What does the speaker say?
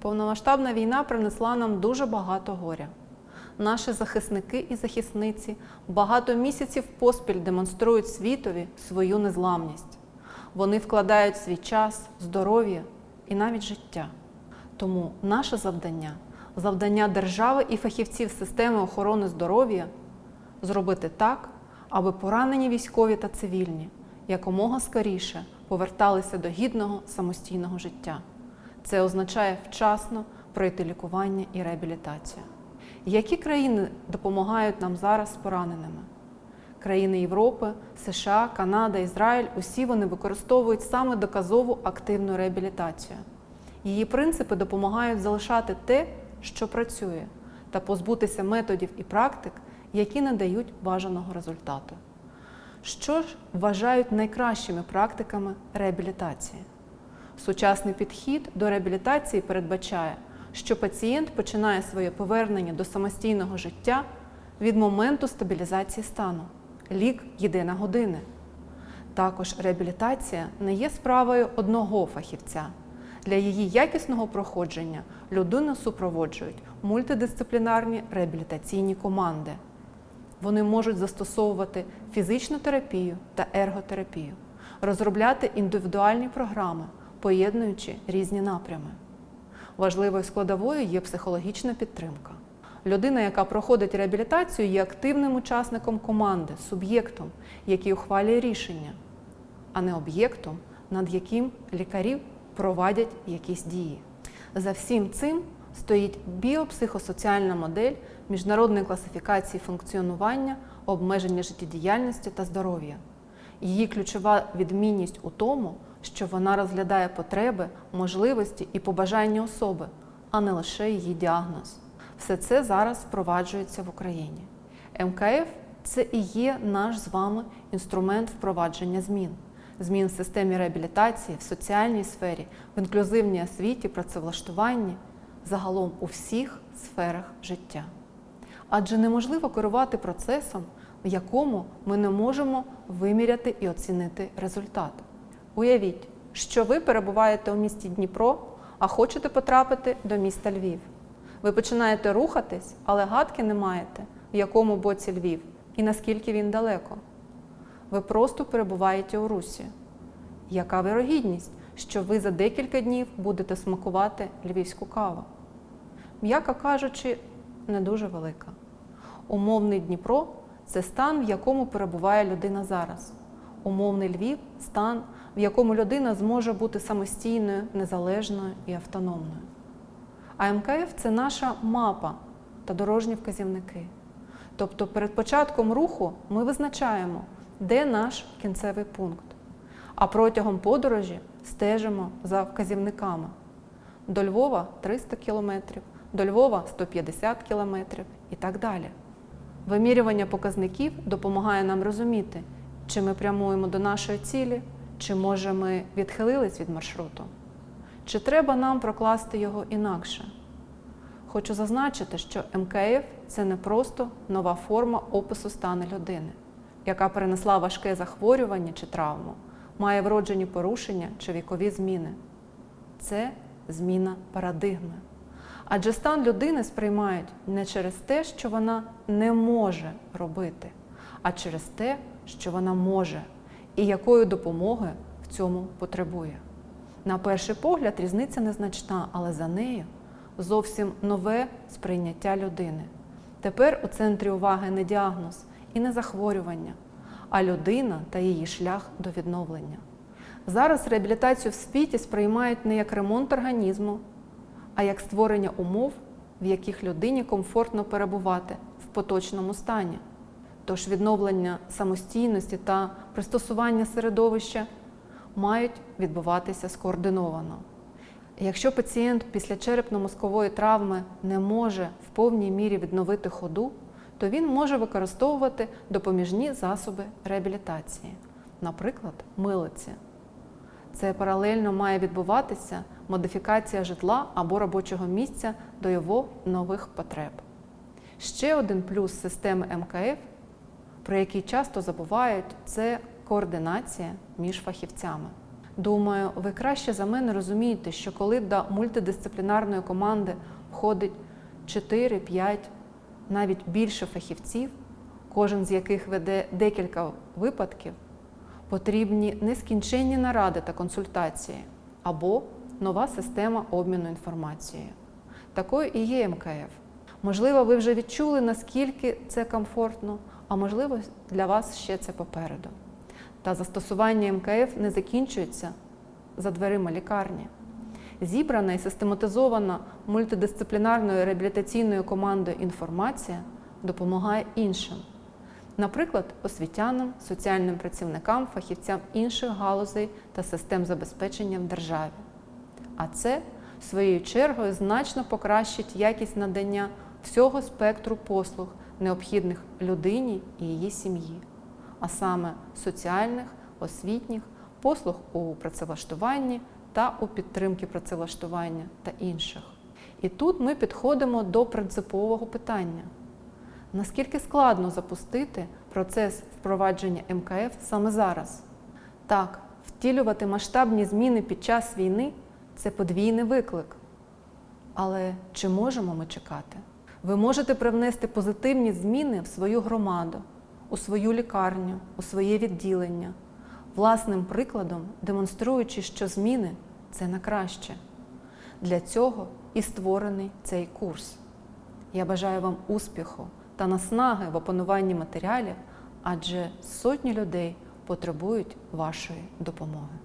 Повномасштабна війна принесла нам дуже багато горя. Наші захисники і захисниці багато місяців поспіль демонструють світові свою незламність. Вони вкладають свій час, здоров'я і навіть життя. Тому наше завдання, завдання держави і фахівців системи охорони здоров'я зробити так, аби поранені військові та цивільні якомога скоріше поверталися до гідного самостійного життя. Це означає вчасно пройти лікування і реабілітацію. Які країни допомагають нам зараз з пораненими? Країни Європи, США, Канада, Ізраїль усі вони використовують саме доказову активну реабілітацію. Її принципи допомагають залишати те, що працює, та позбутися методів і практик, які не дають бажаного результату. Що ж вважають найкращими практиками реабілітації? Сучасний підхід до реабілітації передбачає, що пацієнт починає своє повернення до самостійного життя від моменту стабілізації стану. Лік йде на години. Також реабілітація не є справою одного фахівця. Для її якісного проходження людину супроводжують мультидисциплінарні реабілітаційні команди. Вони можуть застосовувати фізичну терапію та ерготерапію, розробляти індивідуальні програми, поєднуючи різні напрями. Важливою складовою є психологічна підтримка. Людина, яка проходить реабілітацію, є активним учасником команди, суб'єктом, який ухвалює рішення, а не об'єктом, над яким лікарі проводять якісь дії. За всім цим стоїть біопсихосоціальна модель міжнародної класифікації функціонування, обмеження життєдіяльності та здоров'я. Її ключова відмінність у тому, що вона розглядає потреби, можливості і побажання особи, а не лише її діагноз. Все це зараз впроваджується в Україні. МКФ це і є наш з вами інструмент впровадження змін. Змін в системі реабілітації, в соціальній сфері, в інклюзивній освіті, працевлаштуванні, загалом у всіх сферах життя. Адже неможливо керувати процесом, в якому ми не можемо виміряти і оцінити результат. Уявіть, що ви перебуваєте у місті Дніпро, а хочете потрапити до міста Львів. Ви починаєте рухатись, але гадки не маєте, в якому боці Львів і наскільки він далеко. Ви просто перебуваєте у русі. Яка вирогідність, що ви за декілька днів будете смакувати львівську каву? М'яко кажучи, не дуже велика. Умовний Дніпро це стан, в якому перебуває людина зараз. Умовний Львів стан, в якому людина зможе бути самостійною, незалежною і автономною. А МКФ це наша мапа та дорожні вказівники. Тобто перед початком руху ми визначаємо, де наш кінцевий пункт. А протягом подорожі стежимо за вказівниками. До Львова 300 кілометрів, до Львова 150 кілометрів і так далі. Вимірювання показників допомагає нам розуміти, чи ми прямуємо до нашої цілі, чи може ми відхилились від маршруту, чи треба нам прокласти його інакше. Хочу зазначити, що МКФ це не просто нова форма опису стану людини, яка перенесла важке захворювання чи травму, має вроджені порушення чи вікові зміни. Це зміна парадигми. Адже стан людини сприймають не через те, що вона не може робити, а через те, що вона може і якої допомоги в цьому потребує. На перший погляд, різниця незначна, але за нею зовсім нове сприйняття людини. Тепер у центрі уваги не діагноз і не захворювання, а людина та її шлях до відновлення. Зараз реабілітацію в світі сприймають не як ремонт організму, а як створення умов, в яких людині комфортно перебувати в поточному стані. Тож відновлення самостійності та пристосування середовища мають відбуватися скоординовано. Якщо пацієнт після черепно-мозкової травми не може в повній мірі відновити ходу, то він може використовувати допоміжні засоби реабілітації, наприклад, милиці. Це паралельно має відбуватися модифікація житла або робочого місця до його нових потреб. Ще один плюс системи МКФ, про який часто забувають, це координація між фахівцями. Думаю, ви краще за мене розумієте, що коли до мультидисциплінарної команди входить 4, 5, навіть більше фахівців, кожен з яких веде декілька випадків, потрібні нескінченні наради та консультації або нова система обміну інформацією. Такою і є МКФ. Можливо, ви вже відчули, наскільки це комфортно, а можливо, для вас ще це попереду. Та застосування МКФ не закінчується за дверима лікарні. Зібрана і систематизована мультидисциплінарною реабілітаційною командою інформація допомагає іншим, наприклад, освітянам, соціальним працівникам, фахівцям інших галузей та систем забезпечення в державі. А це своєю чергою значно покращить якість надання всього спектру послуг, необхідних людині і її сім'ї, а саме соціальних, освітніх, послуг у працевлаштуванні та у підтримки працевлаштування та інших. І тут ми підходимо до принципового питання: наскільки складно запустити процес впровадження МКФ саме зараз? Так, втілювати масштабні зміни під час війни це подвійний виклик. Але чи можемо ми чекати? Ви можете привнести позитивні зміни в свою громаду, у свою лікарню, у своє відділення, власним прикладом демонструючи, що зміни це на краще. Для цього і створений цей курс. Я бажаю вам успіху та наснаги в опануванні матеріалів, адже сотні людей потребують вашої допомоги.